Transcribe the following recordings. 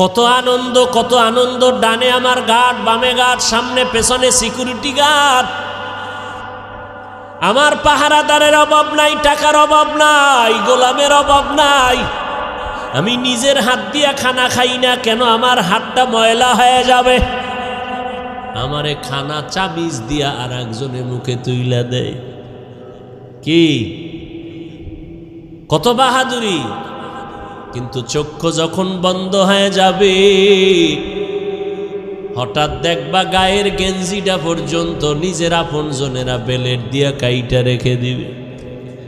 কত আনন্দ কত আনন্দ, ডানে আমার গার্ড, বামে গার্ড, সামনে, পেছনে সিকিউরিটি গার্ড আমার পাহারাদারের অভাব নাই, টাকার অভাব নাই, গোলামের অভাব নাই। আমি নিজের হাত দিয়া খানা খাই না, কেন আমার হাতটা ময়লা হয়ে যাবে? আমারে খানা চাবিজ দিয়া আর একজনের মুখে তুইলা দেয় কি? কত বাহাদুরি? কিন্তু চক্ষু যখন বন্ধ হয়ে যাবে, হঠাৎ দেখবা গায়ের গেঞ্জিটা পর্যন্ত নিজের আপন জনেরা বেলেট দিয়া কাইটা রেখে দিবে।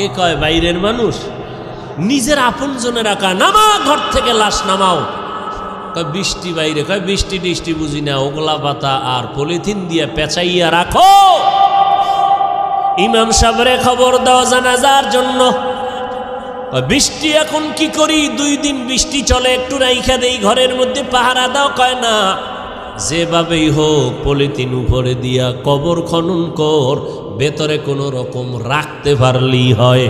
কে কয়, বাইরের মানুষ? নিজের আপন জনে রাখা নামা, ঘর থেকে লাশ নামাও। কয়, বৃষ্টি বাইরে, কয়, বৃষ্টি টিষ্টি বুঝি না, ওগলা পাতা আর পলিথিন দিয়ে পেঁচাইয়া রাখো। ইমাম সাহেবরে খবর দাও জানাজার জন্য। বৃষ্টি এখন কি করি? দুই দিন বৃষ্টি চলে, একটু রাইখা দেই, ঘরের মধ্যে পাহারা দাও। কয়, না যেভাবেই হোক পলিথিন উপরে দিয়া কবর খনন কর, ভেতরে কোনো রকম রাখতে পারলেই হয়।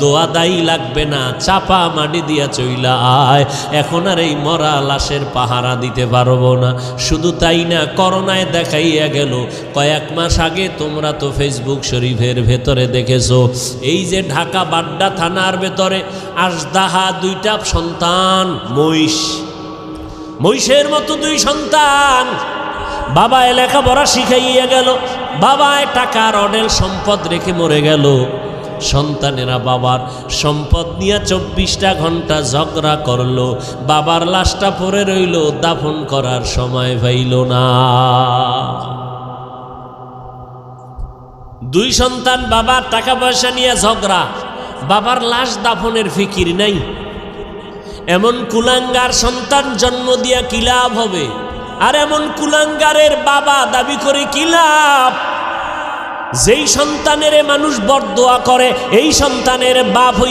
দোয়া দায়ী লাগবে না, চাপা মাটি দিয়া চইলা আয়। এখন আর এই মরা লাশের পাহারা দিতে পারব না। শুধু তাই না, করোনায় দেখাইয়া গেল, কয়েক মাস আগে তোমরা তো ফেসবুক শরীফের ভেতরে দেখেছ। এই যে ঢাকা বাড্ডা থানার ভেতরে আসদাহা দুইটা সন্তান, মহিষ। মহিষের মতো দুই সন্তান। বাবা লেখাপড়া শিখাইয়া গেল। বাবায় টাকার অডেল সম্পদ রেখে মরে গেল। সন্তানেরা বাবার সম্পদ নিয়ে চব্বিশটা ঘণ্টা ঝগড়া করল। বাবার লাশটা পরে রইল, দাফন করার সময় পাইল না। দুই সন্তান, বাবার টাকা পয়সা নিয়ে ঝগড়া। বাবার লাশ দাফনের ফিকির নাই। এমন কুলাঙ্গার সন্তান জন্ম দিয়া কি লাভ হবে? আর এমন কুলাঙ্গারের বাবা দাবি করে কি লাভ? যেই সন্তানের মানুষ বরদোয়া করে, এই সন্তানের বাপ হই